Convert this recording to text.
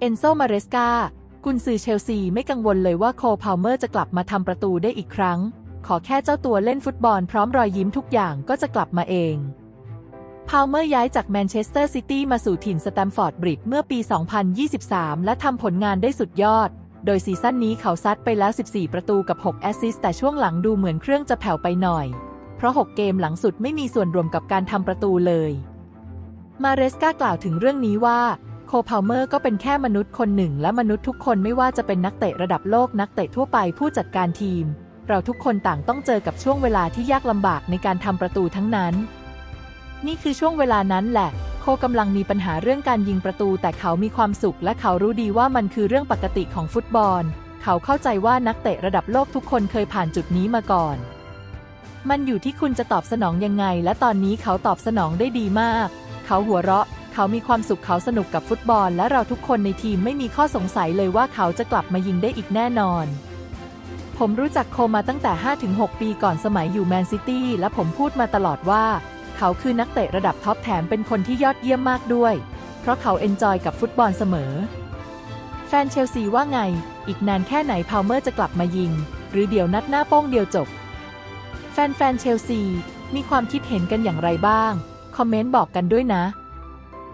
เอนโซ มาเรสกากุนซือเชลซีไม่กังวลเลยว่าโคลพาวเมอร์จะกลับมาทำประตูได้อีกครั้ง ขอแค่เจ้าตัวเล่นฟุตบอลพร้อมรอยยิ้มทุกอย่างก็จะกลับมาเองพาวเมอร์ย้ายจากแมนเชสเตอร์ซิตี้มาสู่ถิ่นสแตมฟอร์ดบริดจ์เมื่อปี 2023 และทำผลงานได้สุดยอด โดยซีซั่นนี้เขาซัดไปแล้ว 14 ประตูกับ 6 แอสซิสต์แต่ช่วงหลังดูเหมือนเครื่องจะแผ่วไปหน่อย เพราะ 6 เกมหลังสุดไม่มีส่วนรวมกับการทำประตูเลย มาเรสกากล่าวถึงเรื่องนี้ว่า พาวเมอร์ก็เป็นแค่มนุษย์คนหนึ่ง และมนุษย์ทุกคนไม่ว่าจะเป็นนักเตะระดับโลกนักเตะทั่วไปผู้จัดการทีม เราทุกคนต่างต้องเจอกับช่วงเวลาที่ยากลำบากในการทำประตูทั้งนั้น นี่คือช่วงเวลานั้นแหละ โคกำลังมีปัญหาเรื่องการยิงประตู แต่เขามีความสุข และเขารู้ดีว่ามันคือเรื่องปกติของฟุตบอล เขาเข้าใจว่านักเตะระดับโลกทุกคนเคยผ่านจุดนี้มาก่อนมันอยู่ที่คุณจะตอบสนองยังไง และตอนนี้เขาตอบสนองได้ดีมาก เขาหัวเราะ เขามีความสุขเขาสนุกกับฟุตบอล และเราทุกคนในทีมไม่มีข้อสงสัยเลยว่าเขาจะกลับมายิงได้อีกแน่นอน ผมรู้จักโคมาตั้งแต่ 5-6 ปีก่อนสมัยอยู่แมนซิตี้และผมพูดมาตลอดว่า เขาคือนักเตะระดับท็อปแถมเป็นคนที่ยอดเยี่ยมมากด้วย เพราะเขาเอนจอยกับฟุตบอลเสมอ แฟนเชลซีว่าไง อีกนานแค่ไหนพาวเมอร์จะกลับมายิง หรือเดี๋ยวนัดหน้าโป้งเดียวจบ แฟนๆเชลซีมีความคิดเห็นกันอย่างไรบ้าง คอมเมนต์บอกกันด้วยนะ